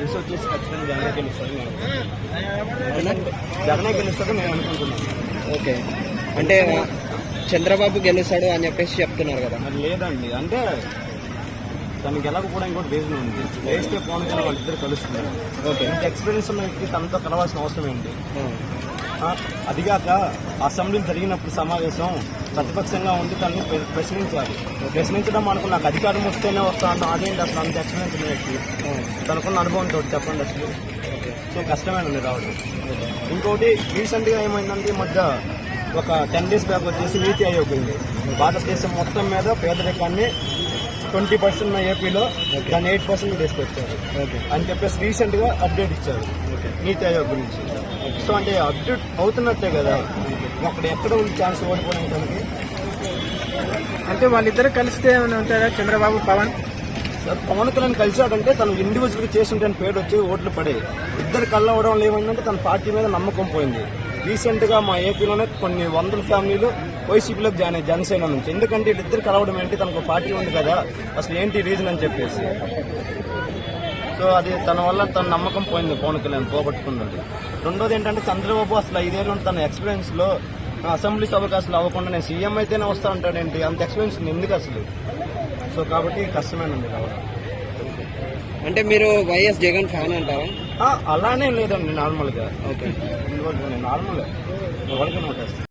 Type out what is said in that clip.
వచ్చేసి ఖచ్చితంగా జగనే ఎందుకంటే జగనే గెలుస్తుంది మేము అనుకుంటున్నాం ఓకే. అంటే చంద్రబాబు గెలుస్తాడు అని చెప్పేసి చెప్తున్నారు కదా. మరి లేదండి. అంటే తనకి కూడా రీజన్ ఉంది. వేస్తే కళ్యాణ్ వాళ్ళిద్దరు కలుస్తున్నారు. ఓకే. ఎక్స్పీరియన్స్ ఉన్న వ్యక్తి తనతో కలవాల్సిన అవసరం ఏంటి అదిగాక అసెంబ్లీ జరిగినప్పుడు సమావేశం ప్రతిపక్షంగా ఉండి తనని ప్ర- ప్రశ్నించాలి ప్రశ్నించడం మనకు నాకు అధికారం వస్తేనే వస్తాను. అదేంటి అసలు అంత ఎక్స్పీరియన్స్ ఉన్న వ్యక్తి? తనకున్న అనుభవం తోటి చెప్పండి అసలు. సో కష్టమేనండి రావడం. ఇంకోటి రీసెంట్గా ఏమైందంటే ఈ మధ్య ఒక టెన్ డేస్ బ్యాక్ వచ్చేసి నీతి ఆయోగ్ ఉంది. భారతదేశం మొత్తం మీద పేదరికాన్ని ట్వంటీ పర్సెంట్ ఉన్న ఏపీలో దాన్ని ఎయిట్ పర్సెంట్ తీసుకొచ్చారు. అని చెప్పేసి రీసెంట్గా అప్డేట్ ఇచ్చారు. నీతి ఆయోగ్ గురించి. సో అంటే అప్డేట్ అవుతున్నట్టే కదా. అక్కడ ఎక్కడ ఉంది ఛాన్స్ ఓడిపోవడానికి? అంటే వాళ్ళిద్దరు కలిస్తే ఏమైనా ఉంటారా? చంద్రబాబు పవన్? సార్ పవన్ కళ్యాణ్ కలిశాడంటే తను ఇండివిజువల్గా చేస్తుంటే పేరు వచ్చి ఓట్లు పడే ఇద్దరు కళ్ళవడం ఏమైందంటే తన పార్టీ మీద నమ్మకం పోయింది. రీసెంట్గా మా ఏపీలోనే కొన్ని వందల ఫ్యామిలీలు వైసీపీలోకి జాయిన్ అయ్యాయి జనసేన నుంచి. ఎందుకంటే వీళ్ళిద్దరు కలవడం ఏంటి? తనకు పార్టీ ఉంది కదా. అసలు ఏంటి రీజన్ అని చెప్పేసి. సో అది తన వల్ల తన నమ్మకం పోయింది పవన్ కళ్యాణ్ పోగొట్టుకున్నది రెండోది ఏంటంటే చంద్రబాబు అసలు ఐదేళ్ళు తన ఎక్స్పీరియన్స్లో అసెంబ్లీ సభకు అసలు అవ్వకుండా నేను సీఎం అయితేనే వస్తా ఉంటాడేంటి అంత ఎక్స్పీరియన్స్ ఉంది ఎందుకు అసలు? సో కాబట్టి కష్టమేనండి రావడం అంటే మీరు వైఎస్ జగన్ ఫ్యాన్ అంటారా? అలానే లేదండి నార్మల్గా. ఓకే. నార్మల్. ఎవరికైనా